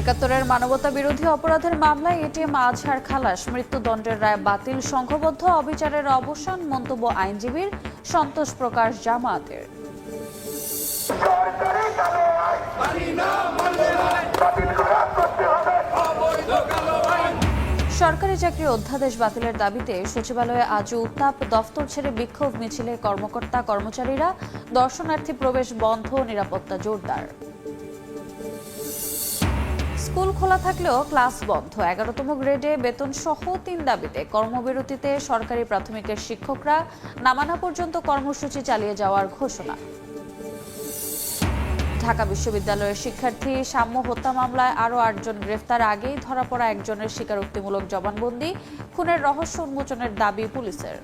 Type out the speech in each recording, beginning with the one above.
একাত্তরের মানবতা বিরোধী অপরাধের মামলায় এটিএম আজহার খালাস মৃত্যুদণ্ডের রায় বাতিল সংঘবদ্ধ অবিচারের অবসান মন্তব্য আইনজীবীর সন্তোষ প্রকাশ হবে সরকারি চাকরি অধ্যাদেশ বাতিলের দাবিতে সচিবালয়ে আজ উত্তাপ দফতর ছেড়ে বিক্ষোভ মিছিলে কর্মকর্তা কর্মচারীরা, দর্শনার্থী প্রবেশ বন্ধ, নিরাপত্তা জোরদার। স্কুল খোলা থাকলেও ক্লাস বন্ধ। এগারোতম গ্রেডে বেতন সহ তিন দাবিতে কর্মবিরতিতে সরকারি প্রাথমিকের শিক্ষকরা নামানা পর্যন্ত কর্মসূচি চালিয়ে যাওয়ার ঘোষণা। ঢাকা বিশ্ববিদ্যালয়ের শিক্ষার্থী সাম্য হত্যা মামলায় আরও আটজন গ্রেফতার আগেই ধরা পড়া একজনের স্বীকারোক্তিমূলক জবানবন্দি, খুনের রহস্য উন্মোচনের দাবি পুলিশের।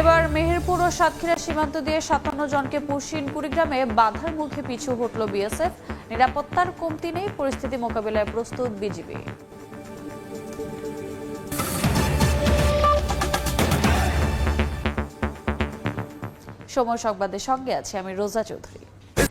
এবার মেহেরপুর ও সাতক্ষীরা সীমান্ত দিয়ে সাতান্ন জনকে পুশিন কুড়িগ্রামে বাধার মুখে পিছু হটল বিএসএফ। নিরাপত্তার কমতি নেই, পরিস্থিতি মোকাবেলায় প্রস্তুত বিজিবি। সময় সংবাদের সঙ্গে আছি আমি রোজা চৌধুরী।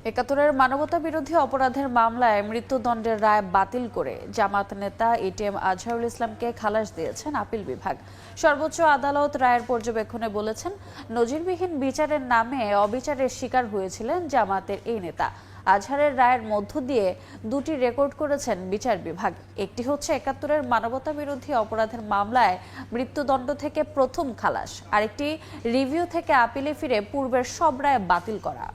একাত্তরের মানবতা বিরোধী অপরাধের মামলায় মৃত্যুদণ্ডের রায় বাতিল করে জামাত নেতা এটিএম আজহারুল ইসলামকে খালাস দিয়েছেন আপিল বিভাগ। সর্বোচ্চ আদালত রায়ের পর্যবেক্ষণে বলেছেন, নজিরবিহীন বিচারের নামে অবিচারের শিকার হয়েছিলেন জামাতের এই নেতা। আজহারের রায়ের মধ্য দিয়ে দুটি রেকর্ড করেছেন বিচার বিভাগ। একটি হচ্ছে একাত্তরের মানবতা বিরোধী অপরাধের মামলায় মৃত্যুদণ্ড থেকে প্রথম খালাস। আরেকটি রিভিউ থেকে আপিলে ফিরে পূর্বের সব রায় বাতিল করা।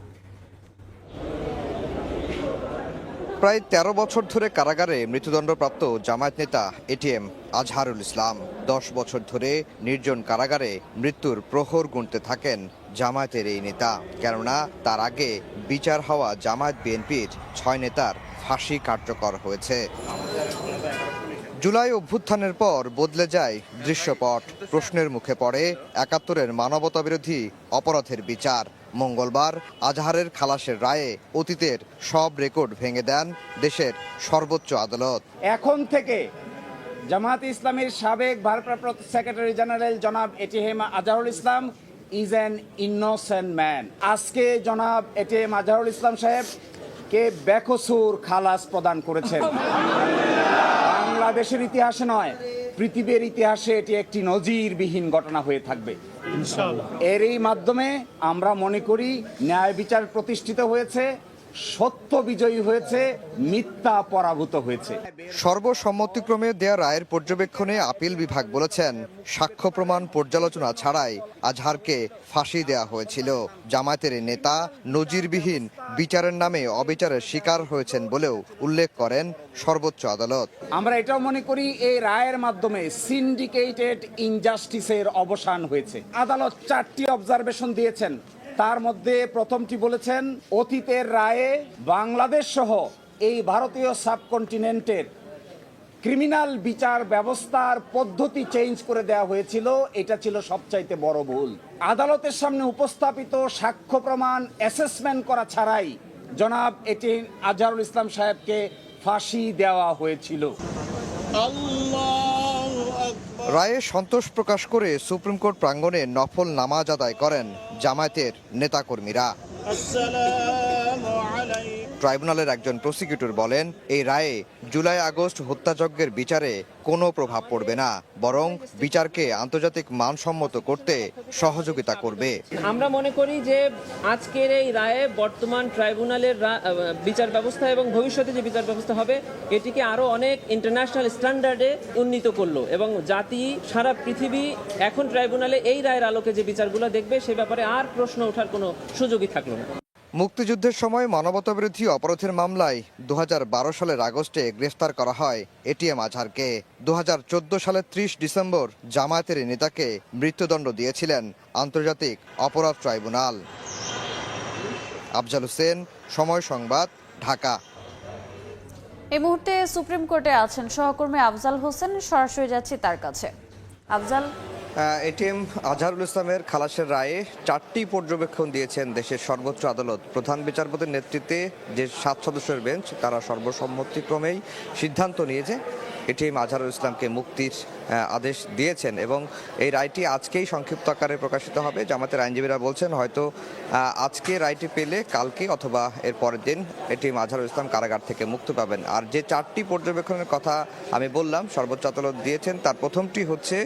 প্রায় ১৩ বছর ধরে কারাগারে মৃত্যুদণ্ডপ্রাপ্ত জামায়াত নেতা এটিএম আজহারুল ইসলাম। দশ বছর ধরে নির্জন কারাগারে মৃত্যুর প্রহর গুনতে থাকেন জামায়াতের এই নেতা। কেননা তার আগে বিচার হওয়া জামায়াত বিএনপির ছয় নেতার ফাঁসি কার্যকর হয়েছে। জুলাই অভ্যুত্থানের পর বদলে যায় দৃশ্যপট। প্রশ্নের মুখে পড়ে একাত্তরের মানবতাবিরোধী অপরাধের বিচার। মঙ্গলবার আজহারের খালাসের রায়ে অতীতের সব রেকর্ড ভেঙে দেন দেশের সর্বোচ্চ আদালত। এখন থেকে জামাত ইসলামের সাবেক ভারপ্রাপ্ত সেক্রেটারি জেনারেল জনাব ATM Azharul Islam is an innocent man আজকে জনাব এটিএম আজহারুল ইসলাম সাহেব কে বেকসুর খালাস প্রদান করেছেন। বাংলাদেশের ইতিহাসে নয় পৃথিবীর ইতিহাসে এটি একটি নজিরবিহীন ঘটনা হয়ে থাকবে। এর এই মাধ্যমে আমরা মনে করি ন্যায় বিচার প্রতিষ্ঠিত হয়েছে। সত্য বিজয়ী হয়েছে মিথ্যা পরাভূত হয়েছে। সর্বসম্মতিক্রমে দেয়া রায়ের পর্যবেক্ষণে আপিল বিভাগ বলেছেন সাক্ষ্য প্রমাণ পর্যালোচনা ছাড়াই আজহারকে ফাঁসি দেয়া হয়েছিল। জামায়াতের নেতা নজিরবিহীন বিচারের নামে অবিচারের শিকার হয়েছেন বলেও উল্লেখ করেন সর্বোচ্চ আদালত। আমরা এটাও মনে করি এই রায়ের মাধ্যমে সিন্ডিকেটেড ইনজাস্টিসের অবসান হয়েছে। আদালত চারটি অবজারভেশন দিয়েছেন। তার মধ্যে প্রথমটি বলেছেন, অতীতের রায়ে বাংলাদেশ সহ এই ভারতীয় সাবকন্টিনেন্টের ক্রিমিনাল বিচার ব্যবস্থার পদ্ধতি চেঞ্জ করে দেওয়া হয়েছিল। এটা ছিল সবচাইতে বড় ভুল। আদালতের সামনে উপস্থাপিত সাক্ষ্য প্রমাণ অ্যাসেসমেন্ট করা ছাড়াই জনাব এটি আজহারুল ইসলাম সাহেবকে ফাঁসি দেওয়া হয়েছিল। রায়ে সন্তোষ প্রকাশ করে সুপ্রিম কোর্ট প্রাঙ্গণে নফল নামাজ আদায় করেন জামায়াতের নেতাকর্মীরা। ট্রাইব্যুনালের একজন প্রসিকিউটর বলেন, এই রায়ে জুলাই আগস্ট হত্যাযজ্ঞের বিচারে কোনো প্রভাব পড়বে না, বরং বিচারকে আন্তর্জাতিক মানসম্মত করতে সহযোগিতা করবে। আমরা মনে করি যে আজকের এই রায়ে বর্তমান ট্রাইব্যুনালের বিচার ব্যবস্থা এবং ভবিষ্যতে যে বিচার ব্যবস্থা হবে, এটিকে আরও অনেক ইন্টারন্যাশনাল স্ট্যান্ডার্ডে উন্নীত করল এবং জাতি, সারা পৃথিবী এখন ট্রাইব্যুনালে এই রায়ের আলোকে যে বিচারগুলো দেখবে, সে ব্যাপারে আর প্রশ্ন ওঠার কোনো সুযোগই থাকল না। মুক্তিযুদ্ধের সময় মানবতাবিরোধী অপরাধের মামলায় দুহাজার বারো সালের আগস্টে গ্রেফতার করা হয় এটিএম আজহারকে। দুহাজার চোদ্দ সালের ত্রিশ ডিসেম্বর জামায়াতের নেতাকে মৃত্যুদণ্ড দিয়েছিলেন আন্তর্জাতিক অপরাধ ট্রাইব্যুনাল। আফজাল হোসেন, সময় সংবাদ, ঢাকা। এই মুহূর্তে সুপ্রিম কোর্টে আছেন সহকর্মী আফজাল হোসেন, সরাসরি যাচ্ছি তার কাছে। আফজাল এটিএম আজহারুল ইসলামের খালাসের রায়ে চারটি পর্যবেক্ষণ দিয়েছেন দেশের সর্বোচ্চ আদালত। প্রধান বিচারপতির নেতৃত্বে যে সাত সদস্যের বেঞ্চ, তারা সর্বসম্মতিক্রমেই সিদ্ধান্ত নিয়েছে। এটিএম আজহারুল ইসলামকে মুক্তির আদেশ দিয়েছেন এবং এই রায়টি আজকেই সংক্ষিপ্ত আকারে প্রকাশিত হবে। জামাতের আইনজীবীরা বলছেন, হয়তো আজকে রায়টি পেলে কালকে অথবা এর পরের দিন এটিএম আজহারুল ইসলাম কারাগার থেকে মুক্তি পাবেন। আর যে চারটি পর্যবেক্ষণের কথা আমি বললাম, সর্বোচ্চ আদালত দিয়েছেন, তার প্রথমটি হচ্ছে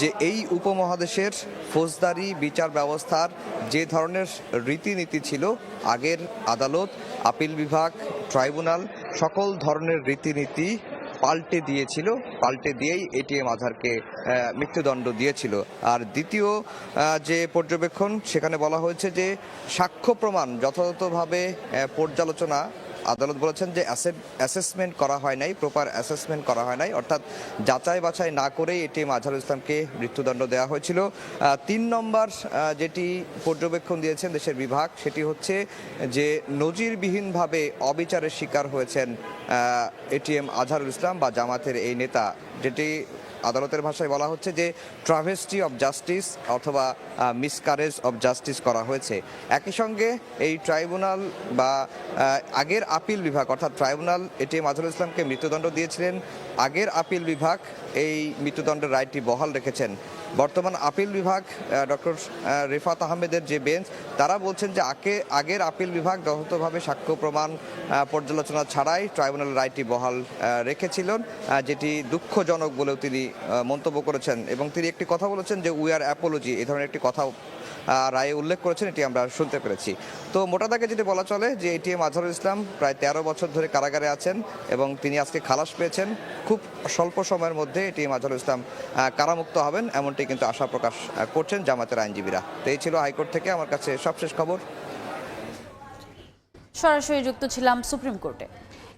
যে এই উপমহাদেশের ফৌজদারি বিচার ব্যবস্থার যে ধরনের রীতিনীতি ছিল, আগের আদালত, আপিল বিভাগ, ট্রাইব্যুনাল, সকল ধরনের রীতিনীতি পাল্টে দিয়েছিল, পাল্টে দিয়েই এটিএম আধারকে মৃত্যুদণ্ড দিয়েছিল। আর দ্বিতীয় যে পর্যবেক্ষণ, সেখানে বলা হয়েছে যে সাক্ষ্য প্রমাণ যথাযথভাবে পর্যালোচনা আদালত বলেছেন যে অ্যাসেসমেন্ট করা হয় নাই, প্রপার অ্যাসেসমেন্ট করা হয় নাই। অর্থাৎ যাচাই বাছাই না করেই এটিএম আজহারুল ইসলামকে মৃত্যুদণ্ড দেওয়া হয়েছিল। তিন নম্বর যেটি পর্যবেক্ষণ দিয়েছেন দেশের বিভাগ, সেটি হচ্ছে যে নজিরবিহীনভাবে অবিচারের শিকার হয়েছেন এটিএম আজহারুল ইসলাম বা জামাতের এই নেতা, যেটি আদালতের ভাষায় বলা হচ্ছে যে ট্রাভেস্টি অব জাস্টিস অথবা মিসকারেজ অব জাস্টিস করা হয়েছে। একই সঙ্গে এই ট্রাইব্যুনাল বা আগের আপিল বিভাগ, অর্থাৎ ট্রাইব্যুনাল এটি আজহারুল ইসলামকে মৃত্যুদণ্ড দিয়েছিলেন। আগের আপিল বিভাগ এই মৃত্যুদণ্ডের রায়টি বহাল রেখেছেন। বর্তমান আপিল বিভাগ ডক্টর রেফাত আহমেদের যে বেঞ্চ, তারা বলছেন যে আগে আগের আপিল বিভাগ যথাযথভাবে সাক্ষ্য প্রমাণ পর্যালোচনা ছাড়াই ট্রাইব্যুনাল রায়টি বহাল রেখেছিলেন যেটি দুঃখজনক বলেও তিনি মন্তব্য করেছেন। এবং তিনি একটি কথা বলেছেন যে উই আর অ্যাপোলজি এই ধরনের একটি কথা রায়ে উল্লেখ করেছেন, এটি আমরা শুনতে পেরেছি। তো মোটা দাগে যেটি বলা চলে যে এটিএম আজহারুল ইসলাম প্রায় তেরো বছর ধরে কারাগারে আছেন এবং তিনি আজকে খালাস পেয়েছেন, খুব স্বল্প সময়ের মধ্যে এটিএম আজহারুল ইসলাম কারামুক্ত হবেন, এমনটি কিন্তু আশা প্রকাশ করছেন জামাতের আইনজীবীরা। তো এই ছিল হাইকোর্ট থেকে আমার কাছে সবশেষ খবর। সরাসরি যুক্ত ছিলাম সুপ্রিম কোর্টে।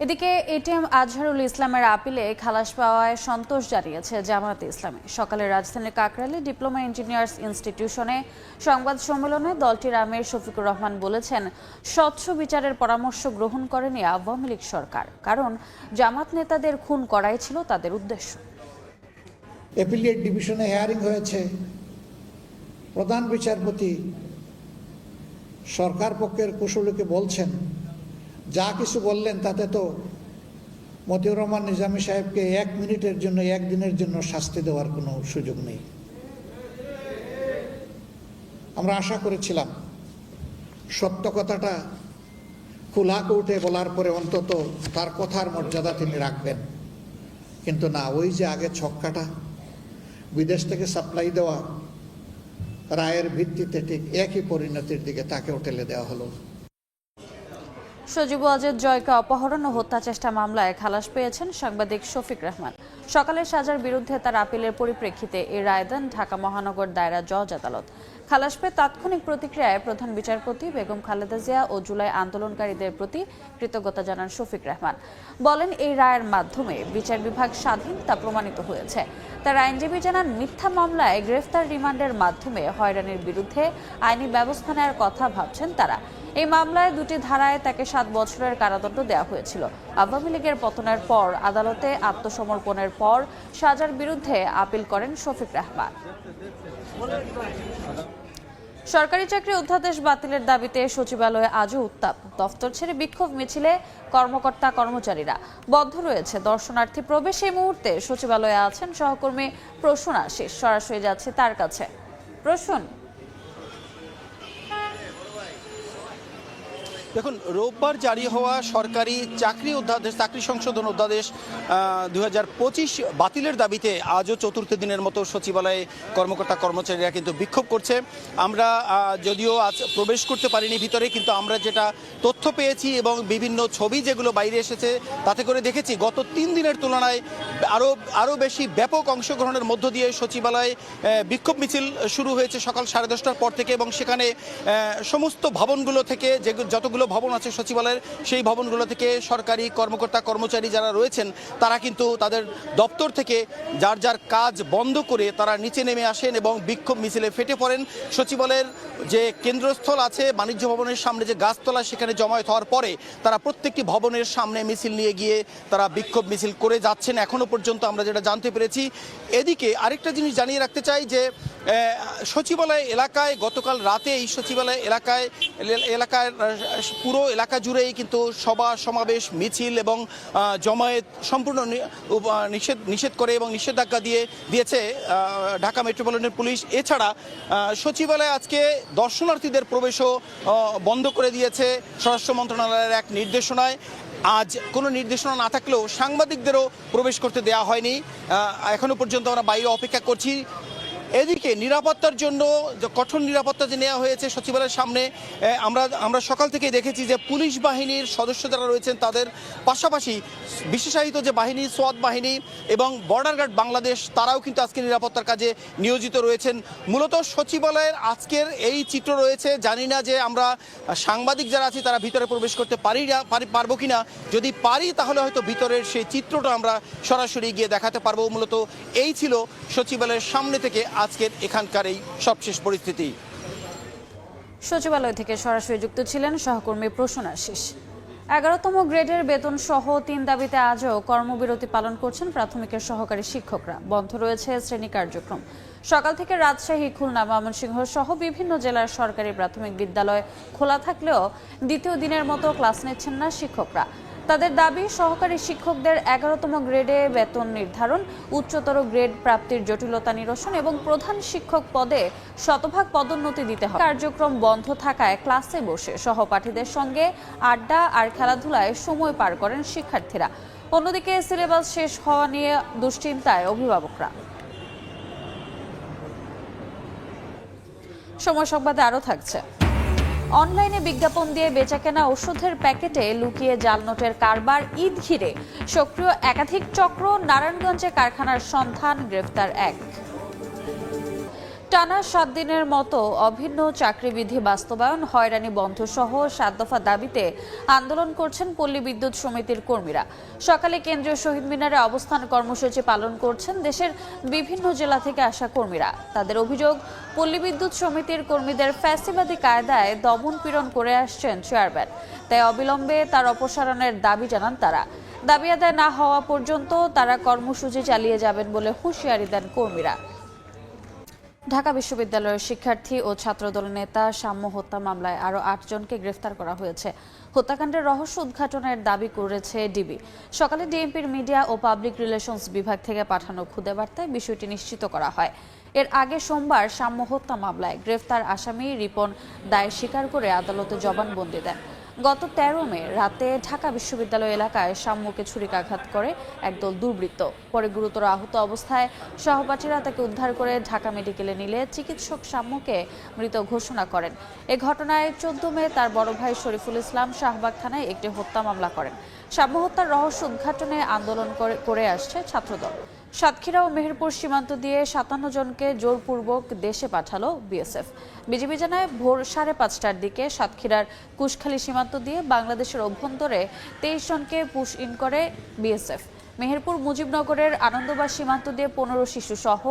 এদিকে এটিএম আজহারুল ইসলামের আপিলে খালাস পাওয়ায় সন্তোষ জানিয়েছে জামায়াতে ইসলামী। সকালে রাজধানীর কাকরাইলে ডিপ্লোমা ইঞ্জিনিয়ার্স ইনস্টিটিউশনে সংবাদ সম্মেলনে দলটির আমির শফিকুর রহমান বলেছেন, স্বচ্ছ বিচারের পরামর্শ গ্রহণ করেনি আওয়ামী লীগ সরকার, কারণ জামাত নেতাদের খুন করাই ছিল তাদের উদ্দেশ্য। অ্যাপিলিয়েট ডিভিশনে হেয়ারিং হয়েছে। প্রধান বিচারপতি সরকার পক্ষের কুশলীকে বলছেন যা কিছু বললেন তাতে তো মতিউর রহমান নিজামী সাহেবকে এক মিনিটের জন্য একদিনের জন্য শাস্তি দেওয়ার কোনো সুযোগ নেই। আমরা আশা করেছিলাম, সত্য কথাটা খোলা কোর্টে বলার পরে অন্তত তার কথার মর্যাদা তিনি রাখবেন। কিন্তু না, ওই যে আগে ছক্কাটা, বিদেশ থেকে সাপ্লাই দেওয়া রায়ের ভিত্তিতে ঠিক একই পরিণতির দিকে তাকেও ঠেলে দেওয়া হলো। সজীব ওয়াজেদ জয়কে অপহরণ ও হত্যা চেষ্টা মামলায় খালাস পেয়েছেন সাংবাদিক শফিক রহমান। সকালে সাজার বিরুদ্ধে তার আপিলের পরিপ্রেক্ষিতে এই রায় দেন ঢাকা মহানগর দায়রা জজ আদালত। খালাস পেয়ে তাৎক্ষণিক প্রতিক্রিয়ায় প্রধান বিচারপতি বেগম খালেদা জিয়া ও জুলাই আন্দোলনকারীদের প্রতি কৃতজ্ঞতা জানান শফিক রহমান। বলেন, এই রায়ের মাধ্যমে বিচার বিভাগ স্বাধীন তা প্রমাণিত হয়েছে। তার আইনজীবী জানান, মিথ্যা মামলায় গ্রেফতার রিমান্ডের মাধ্যমে হয়রানির বিরুদ্ধে আইনি ব্যবস্থা নেওয়ার কথা ভাবছেন তারা। এই মামলায় দুটি ধারায় তাকে সাত বছরের কারাদণ্ড দেওয়া হয়েছিল। আওয়ামী লীগের পতনের পর আদালতে আত্মসমর্পণের পর সাজার বিরুদ্ধে আপিল করেন শফিক রহমান। সরকারি চাকরি অধ্যাদেশ বাতিলের দাবিতে সচিবালয়ে আজও উত্তাপ। দফতর ছেড়ে বিক্ষোভ মিছিলে কর্মকর্তা কর্মচারীরা বদ্ধ রয়েছে। দর্শনার্থী প্রবেশ এই মুহূর্তে সচিবালয়ে আছেন। সহকর্মী প্রসূন আশিস সরাসরি যাচ্ছে তার কাছে। প্রসূন দেখুন, রোববার জারি হওয়া সরকারি চাকরি অধ্যাদেশ, চাকরি সংশোধন অধ্যাদেশ দু হাজার পঁচিশ বাতিলের দাবিতে আজও চতুর্থ দিনের মতো সচিবালয়ে কর্মকর্তা কর্মচারীরা কিন্তু বিক্ষোভ করছে। আমরা যদিও আজ প্রবেশ করতে পারিনি ভিতরে, কিন্তু আমরা যেটা তথ্য পেয়েছি এবং বিভিন্ন ছবি যেগুলো বাইরে এসেছে, তাতে করে দেখেছি গত তিন দিনের তুলনায় আরও আরও বেশি ব্যাপক অংশগ্রহণের মধ্য দিয়ে সচিবালয়ে বিক্ষোভ মিছিল শুরু হয়েছে সকাল সাড়ে দশটার পর থেকে এবং সেখানে সমস্ত ভবনগুলো থেকে যে যতগুলো ভবন আছে সচিবালয়ের, সেই ভবনগুলো থেকে সরকারি কর্মকর্তা, কর্মচারী যারা রয়েছেন, তারা কিন্তু তাদের দপ্তর থেকে যার যার কাজ বন্ধ করে তারা নিচে নেমে আসেন এবং বিক্ষোভ মিছিলে ফেটে পড়েন। সচিবালয়ের যে কেন্দ্রস্থল আছে, বাণিজ্য ভবনের সামনে যে গাছতলা, সেখানে জমায়েত হওয়ার পরে তারা প্রত্যেকটি ভবনের সামনে মিছিল নিয়ে গিয়ে তারা বিক্ষোভ মিছিল করে যাচ্ছেন। এখনও পর্যন্ত আমরা যেটা জানতে পেরেছি। এদিকে আরেকটা জিনিস জানিয়ে রাখতে চাই যে সচিবালয় এলাকায় গতকাল রাতে এই সচিবালয় এলাকায় এলাকায় পুরো এলাকা জুড়েই কিন্তু সভা, সমাবেশ, মিছিল এবং জমায়েত সম্পূর্ণ নিষেধ নিষেধ করে এবং নিষেধাজ্ঞা দিয়ে, দিয়েছে ঢাকা মেট্রোপলিটন পুলিশ। এছাড়া সচিবালয়ে আজকে দর্শনার্থীদের প্রবেশও বন্ধ করে দিয়েছে স্বরাষ্ট্র মন্ত্রণালয়ের এক নির্দেশনায়। আজ কোনো নির্দেশনা না থাকলেও সাংবাদিকদেরও প্রবেশ করতে দেওয়া হয়নি। এখনও পর্যন্ত আমরা বাইরে অপেক্ষা করছি। এদিকে নিরাপত্তার জন্য যে কঠোর নিরাপত্তা যে নেওয়া হয়েছে সচিবালয়ের সামনে আমরা আমরা সকাল থেকে দেখেছি যে পুলিশ বাহিনীর সদস্য যারা রয়েছেন তাদের পাশাপাশি বিশেষায়িত যে বাহিনী সোয়াত বাহিনী এবং বর্ডার গার্ড বাংলাদেশ, তারাও কিন্তু আজকে নিরাপত্তার কাজে নিয়োজিত রয়েছেন। মূলত সচিবালয়ের আজকের এই চিত্র রয়েছে। জানি না যে আমরা সাংবাদিক যারা আছি তারা ভিতরে প্রবেশ করতে পারি না, পারি- পারব কিনা। যদি পারি তাহলে হয়তো ভিতরের সেই চিত্রটা আমরা সরাসরি গিয়ে দেখাতে পারব। মূলত এই ছিল সচিবালয়ের সামনে থেকে আজকের এখানকার এই সবশেষ পরিস্থিতি। সচিবালয় থেকে সরাসরি যুক্ত ছিলেন সহকর্মী প্রসূন আশিস এগারোতম গ্রেডের বেতন সহ তিন দাবিতে আজও কর্মবিরতি পালন করছেন প্রাথমিকের সহকারী শিক্ষকরা। বন্ধ রয়েছে শ্রেণি কার্যক্রম। সকাল থেকে রাজশাহী, খুলনা, ময়মনসিংহ সহ বিভিন্ন জেলার সরকারি প্রাথমিক বিদ্যালয় খোলা থাকলেও দ্বিতীয় দিনের মতো ক্লাস নিচ্ছেন না শিক্ষকরা। তাদের দাবি, সহকারী শিক্ষকদের এগারোতম গ্রেডে বেতন নির্ধারণ, উচ্চতর গ্রেড প্রাপ্তির জটিলতা নিরসন এবং প্রধান শিক্ষক পদে শতভাগ পদোন্নতি দিতে হবে। কার্যক্রম বন্ধ থাকায় ক্লাসে বসে সহপাঠীদের সঙ্গে আড্ডা আর খেলাধুলায় সময় পার করেন শিক্ষার্থীরা। অন্যদিকে সিলেবাস শেষ হওয়া নিয়ে দুশ্চিন্তায় অভিভাবকরা। সময় সংবাদে আরও থাকছে। অনলাইনে বিজ্ঞাপন দিয়ে বেচাকেনা ওষুধের প্যাকেটে লুকিয়ে জাল নোটের কারবার ঈদ ঘিরে। সক্রিয় একাধিক চক্র নারায়ণগঞ্জে কারখানার সন্ধান, গ্রেফতার এক। টানা সাত দিনের মতো অভিন্ন চাকরিবিধি বাস্তবায়ন হয়রানি বন্ধ সহ সাত দফা দাবিতে আন্দোলন করছেন পল্লী বিদ্যুৎ সমিতির কর্মীরা। সকালে কেন্দ্রীয় শহীদ মিনারে অবস্থান কর্মসূচি পালন করছেন দেশের বিভিন্ন জেলা থেকে আসা কর্মীরা। তাদের অভিযোগ, পল্লী বিদ্যুৎ সমিতির কর্মীদের ফ্যাসিবাদী কায়দায় দমন পীড়ন করে আসছেন চেয়ারম্যান। তাই অবিলম্বে তার অপসারণের দাবি জানান তারা। দাবি আদায় না হওয়া পর্যন্ত তারা কর্মসূচি চালিয়ে যাবেন বলে হুঁশিয়ারি দেন কর্মীরা। ঢাকা বিশ্ববিদ্যালয়ের শিক্ষার্থী ও ছাত্রদল নেতা সাম্য হত্যা মামলায় আরও আটজনকে গ্রেফতার করা হয়েছে। হত্যাকাণ্ডের রহস্য উদ্ঘাটনের দাবি করেছে ডিবি। সকালে ডিএমপির মিডিয়া ও পাবলিক রিলেশনস বিভাগ থেকে পাঠানো খুদে বার্তায় বিষয়টি নিশ্চিত করা হয়। এর আগে সোমবার সাম্য হত্যা মামলায় গ্রেফতার আসামি রিপন দায় স্বীকার করে আদালতে জবানবন্দি দেন। গত তেরো মে রাতে ঢাকা বিশ্ববিদ্যালয় এলাকায় সাম্যকে ছুরিকাঘাত করে একদল দুর্বৃত্ত। পরে গুরুতর আহত অবস্থায় সহপাঠীরা তাকে উদ্ধার করে ঢাকা মেডিকেলে নিলে চিকিৎসক সাম্যকে মৃত ঘোষণা করেন। এ ঘটনায় চোদ্দ মে তার বড় ভাই শরীফুল ইসলাম শাহবাগ থানায় একটি হত্যা মামলা করেন। সাম্য হত্যার রহস্য উদ্ঘাটনে আন্দোলন করে- আসছে ছাত্রদল। সাতক্ষীরা ও মেহেরপুর সীমান্ত দিয়ে সাতান্ন জনকে জোরপূর্বক দেশে পাঠালো বিএসএফ। বিজিবি জানায় ভোর সাড়ে পাঁচটার দিকে সাতক্ষীরার কুশখালী সীমান্ত দিয়ে বাংলাদেশের অভ্যন্তরে তেইশ জনকে পুশ ইন করে বিএসএফ। মেহেরপুর মুজিবনগরের আনন্দবাগ সীমান্ত দিয়ে পনেরো শিশু সহ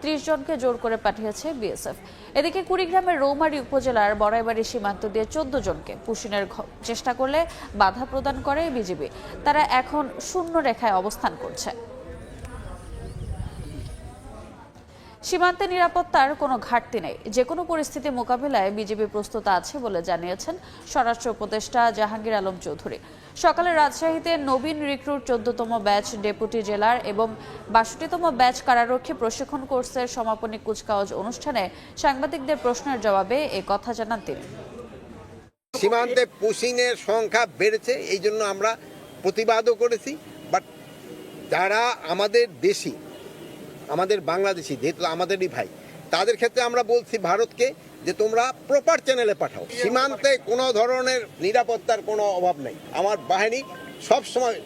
ত্রিশ জনকে জোর করে পাঠিয়েছে বিএসএফ। এদিকে কুড়িগ্রামের রৌমারী উপজেলার বড়াইবাড়ি সীমান্ত দিয়ে চোদ্দ জনকে পুশিনের ঘ- চেষ্টা করলে বাধা প্রদান করে বিজিবি। তারা এখন শূন্য রেখায় অবস্থান করছে। সীমান্তে নিরাপত্তার কোনো ঘাটতি নেই। যে কোনো পরিস্থিতি মোকাবিলায় বিজেপি প্রস্তুত আছে বলে জানিয়েছেন স্বরাষ্ট্র উপদেষ্টা জাহাঙ্গীর আলম চৌধুরী। সকালে রাজশাহীতে নবীন রিক্রুট চোদ্দতম ব্যাচ ডেপুটি জেলার এবং বাষট্টিতম ব্যাচ কারারক্ষী প্রশিক্ষণ কোর্সের সমাপনী কুচকাওয়াজ অনুষ্ঠানে সাংবাদিকদের প্রশ্নের জবাবে এ কথা জানান তিনি। সীমান্তে পুশিংয়ের সংখ্যা বেড়েছে, এই জন্য আমরা প্রতিবাদও করেছি বাট যারা আমাদের দেশি আমাদের বাংলাদেশি যেহেতু আমাদেরই ভাই, তাদের ক্ষেত্রে আমরা বলছি ভারতকে যে তোমরা প্রপার চ্যানেলে পাঠাও। সীমান্তে কোনো ধরনের নিরাপত্তার কোনো অভাব নেই। আমার বাহিনী সব সময়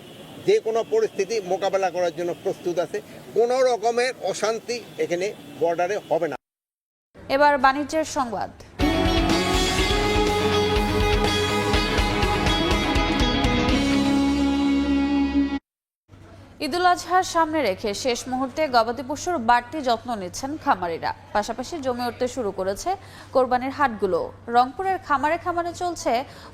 যে কোনো পরিস্থিতি মোকাবেলা করার জন্য প্রস্তুত আছে। কোনো রকমের অশান্তি এখানে বর্ডারে হবে না। এবার বাণিজ্যের সংবাদ। ঈদুল আজহার সামনে রেখে শেষ মুহূর্তে গবাদি পশুর বাড়তি যত্ন নিচ্ছেন খামারিরা। পাশাপাশি জমে উঠতে শুরু করেছে কোরবানির হাটগুলো। রংপুরের খামারে খামারে চলছে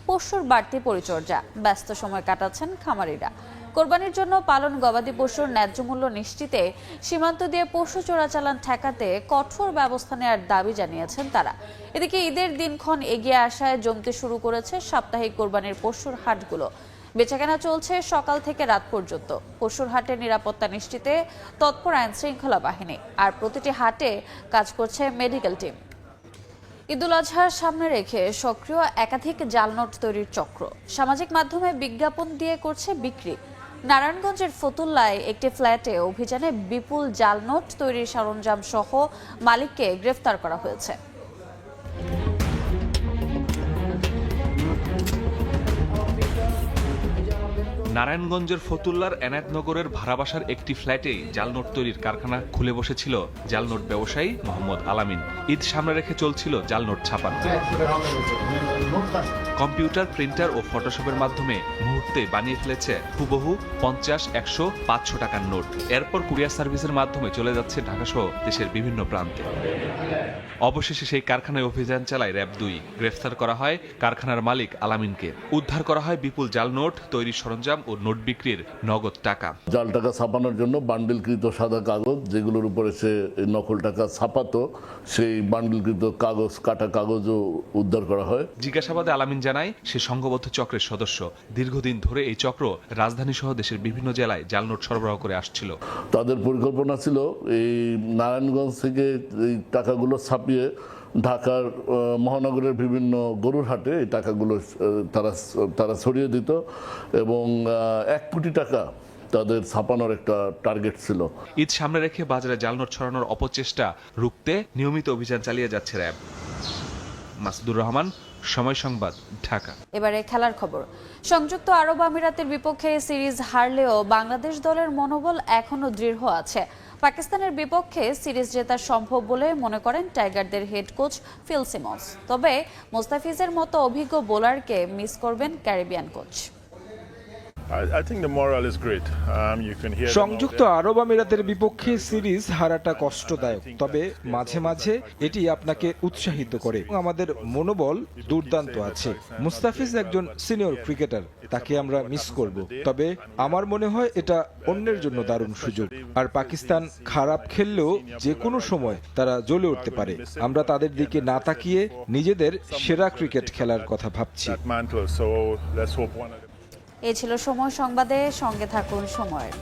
পশুর বাড়তি পরিচর্যা। ব্যস্ত সময় কাটাচ্ছেন খামারিরা। কোরবানির জন্য পালন গবাদি পশুর ন্যায্য মূল্য নিশ্চিতে সীমান্ত দিয়ে পশু চোরাচালান ঠেকাতে কঠোর ব্যবস্থা নেওয়ার দাবি জানিয়েছেন তারা। এদিকে ঈদের দিনক্ষণ এগিয়ে আসায় জমতে শুরু করেছে সাপ্তাহিক কোরবানির পশুর হাটগুলো। বেচাকেনা চলছে সকাল থেকে রাত পর্যন্ত। পশুর হাটের নিরাপত্তা নিশ্চিতে তৎপর আইন শৃঙ্খলা বাহিনী আর প্রতিটি হাটে কাজ করছে মেডিকেল টিম। ঈদুল আজহার সামনে রেখে সক্রিয় একাধিক জাল নোট তৈরির চক্র। সামাজিক মাধ্যমে বিজ্ঞাপন দিয়ে করছে বিক্রি। নারায়ণগঞ্জের ফতুল্লায় একটি ফ্ল্যাটে অভিযানে বিপুল জাল নোট তৈরির সরঞ্জাম সহ মালিককে গ্রেফতার করা হয়েছে। নারায়ণগঞ্জের ফতুল্লার এনায়তনগরের ভাড়াবাসার একটি ফ্ল্যাটে জাল নোট তৈরির কারখানা খুলে বসেছিল জাল নোট ব্যবসায়ী মোহাম্মদ আলামিন। ঈদ সামনে রেখে চলছিল জাল নোট ছাপানো কম্পিউটার প্রিন্টার ও ফটোশপের মাধ্যমে মুহূর্তে বানিয়ে ফেলেছে হুবহু পঞ্চাশ একশো পাঁচশো টাকার নোট। এরপর কুরিয়ার সার্ভিসের মাধ্যমে চলে যাচ্ছে ঢাকাসহ দেশের বিভিন্ন প্রান্তে। অবশেষে সেই কারখানায় অভিযান চালায় র্যাব দুই। গ্রেফতার করা হয় কারখানার মালিক আলামিনকে। উদ্ধার করা হয় বিপুল জাল নোট তৈরির সরঞ্জাম ও নোট বিক্রির নগদ টাকা। জাল টাকা ছাপানোর জন্য বান্ডিলকৃত সাদা কাগজ যেগুলোর উপরে সে নকল টাকা ছাপাতো সেই বান্ডিলকৃত কাগজ কাটা কাগজও উদ্ধার করা হয়। জিজ্ঞাসাবাদে আলামিন জানায় সে সংঘবদ্ধ চক্রের সদস্য। দীর্ঘদিন ধরে এই চক্র রাজধানী সহ দেশের বিভিন্ন জেলায় জাল নোট সরবরাহ করে আসছিল। তাদের পরিকল্পনা ছিল এই নারায়ণগঞ্জ থেকে এই টাকাগুলো ছাপিয়ে ঢাকার মহানগরের বিভিন্ন গরুর হাটে এই টাকাগুলো তারা তারা ছড়িয়ে দিত এবং এক কোটি টাকা তাদের ছাপানোর একটা টার্গেট ছিল। ঈদ সামনে রেখে বাজারে জাল নোট ছড়ানোর অপচেষ্টা রুখতে নিয়মিত অভিযান চালিয়ে যাচ্ছে র্যাব। মাসুদুর রহমান সময় সংবাদ, ঢাকা। এবারে খেলার খবর। সংযুক্ত আরব আমিরাতের বিপক্ষে সিরিজ হারলেও বাংলাদেশ দলের মনোবল এখনও দৃঢ় আছে। পাকিস্তানের বিপক্ষে সিরিজ জেতা সম্ভব বলে মনে করেন টাইগারদের হেড কোচ ফিলসিমস তবে মোস্তাফিজের মতো অভিজ্ঞ বোলারকে মিস করবেন ক্যারিবিয়ান কোচ। সংযুক্ত আরব আমিরাতের বিপক্ষে সিরিজ হারাটা কষ্টদায়ক তবে মাঝে মাঝে এটি আপনাকে উৎসাহিত করে। আমাদের মনোবল দুর্দান্ত আছে। মুস্তাফিজ একজন সিনিয়র ক্রিকেটার তাকে আমরা মিস করব। তবে আমার মনে হয় এটা অন্যের জন্য দারুণ সুযোগ। আর পাকিস্তান খারাপ খেললেও যে কোনো সময় তারা জ্বলে উঠতে পারে। আমরা তাদের দিকে না তাকিয়ে নিজেদের সেরা ক্রিকেট খেলার কথা ভাবছি। এ ছিল সময় সংবাদে সঙ্গে থাকুন সময়ের।